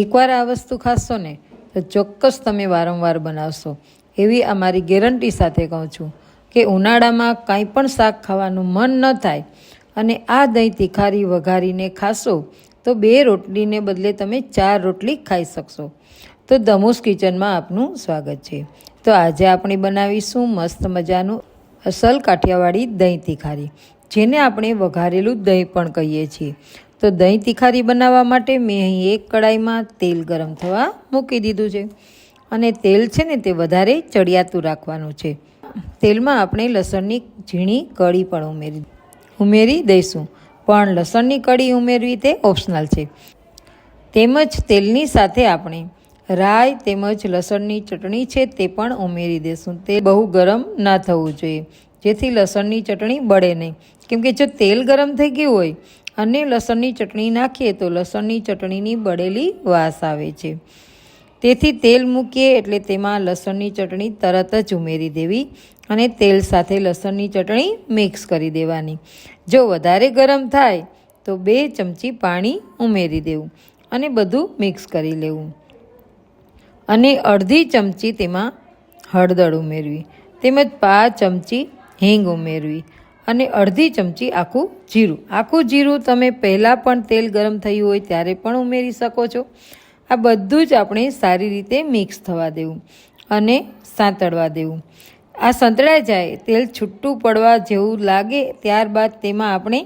એકવાર આ વસ્તુ ખાશો ને, તો ચોક્કસ તમે વારંવાર બનાવશો. એવી અમારી ગેરંટી સાથે કહું છું કે ઉનાળામાં કાંઈ પણ શાક ખાવાનું મન ન થાય અને આ દહીં તીખારી વઘારીને ખાશો, તો બે રોટલીને બદલે તમે ચાર રોટલી ખાઈ શકશો. તો ધમુસ કિચનમાં આપનું સ્વાગત છે. તો આજે આપણે બનાવીશું મસ્ત મજાનું અસલ કાઠિયાવાડી દહીં તીખારી, જેને આપણે વઘારેલું દહીં પણ કહીએ છીએ. તો દહીં તીખારી બનાવવા માટે મેં અહીં એક કડાઈમાં તેલ ગરમ થવા મૂકી દીધું છે. અને તેલ છે ને તે વધારે ચડિયાતું રાખવાનું છે. તેલમાં આપણે લસણની ઝીણી કળી પણ ઉમેરી ઉમેરી દઈશું. પણ લસણની કળી ઉમેરવી તે ઓપ્શનલ છે. તેમજ તેલની સાથે આપણે રાઈ તેમજ લસણની ચટણી છે તે પણ ઉમેરી દેશું તે બહુ ગરમ ના થવું જોઈએ. જેથી લસણની ચટણી બળે નહીં. કેમકે જો તેલ ગરમ થઈ ગયું હોય અને લસણની ચટણી નાખીએ તો લસણની ચટણીની બળેલી વાસ આવે છે. તેથી તેલ મૂકીએ એટલે તેમાં લસણની ચટણી તરત જ ઉમેરી દેવી અને તેલ સાથે લસણની ચટણી મિક્સ કરી દેવાની. જો વધારે ગરમ થાય તો બે ચમચી પાણી ઉમેરી દેવું અને બધું મિક્સ કરી લેવું. અને અડધી ચમચી તેમાં હળદર ઉમેરવી. તેમજ પાંચ ચમચી હિંગ ઉમેરવી. અને અડધી ચમચી આખું જીરું. આખું જીરું તમે પહેલાં પણ તેલ ગરમ થયું હોય ત્યારે પણ ઉમેરી શકો છો. આ બધું જ આપણે સારી રીતે મિક્સ થવા દેવું અને સાંતળવા દેવું. આ સંતળાઈ જાય, તેલ છૂટું પડવા જેવું લાગે ત્યારબાદ તેમાં આપણે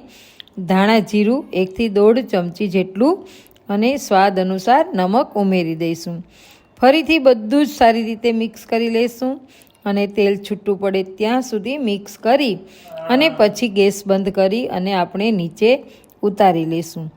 ધાણા જીરું એકથી દોઢ ચમચી જેટલું અને સ્વાદ અનુસાર નમક ઉમેરી દઈશું. ફરીથી બધું જ સારી રીતે મિક્સ કરી લઈશું અને તેલ છૂટું પડે ત્યાં સુધી મિક્સ કરી અને પછી ગેસ બંધ કરી અને આપણે નીચે ઉતારી લઈશું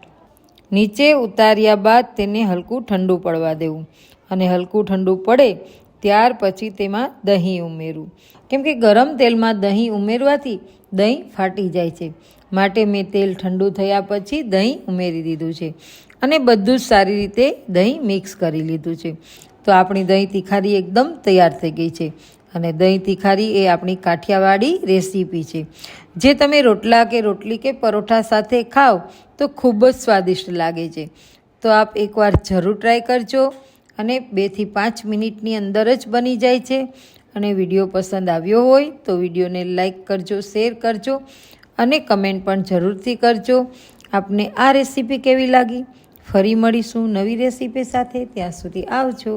નીચે ઉતાર્યા બાદ તેને હલકું ઠંડુ પડવા દેવું. અને હલકું ઠંડુ પડે ત્યાર પછી તેમાં દહીં ઉમેરવું કેમ કે ગરમ તેલમાં દહીં ઉમેરવાથી દહીં ફાટી જાય છે. માટે મેં તેલ ઠંડુ થયા પછી દહીં ઉમેરી દીધું છે. અને બધું જ સારી રીતે દહીં મિક્સ કરી લીધું છે. તો આપણી દહીં તીખારી એકદમ તૈયાર થઈ ગઈ છે. અને દહીં તીખારી એ આપણી કાઠિયાવાડી રેસીપી છે. જે તમે રોટલા કે રોટલી કે પરોઠા સાથે ખાઓ તો ખૂબ જ સ્વાદિષ્ટ લાગે છે. તો આપ એકવાર જરૂર ટ્રાય કરજો અને બેથી પાંચ મિનિટની અંદર જ બની જાય છે. અને વીડિયો પસંદ આવ્યો હોય તો વિડીયોને લાઈક કરજો, શેર કરજો અને કમેન્ટ પણ જરૂરથી કરજો. આપને આ રેસીપી કેવી લાગી? ફરી મળીશું નવી રેસીપી સાથે. ત્યાં સુધી આવજો.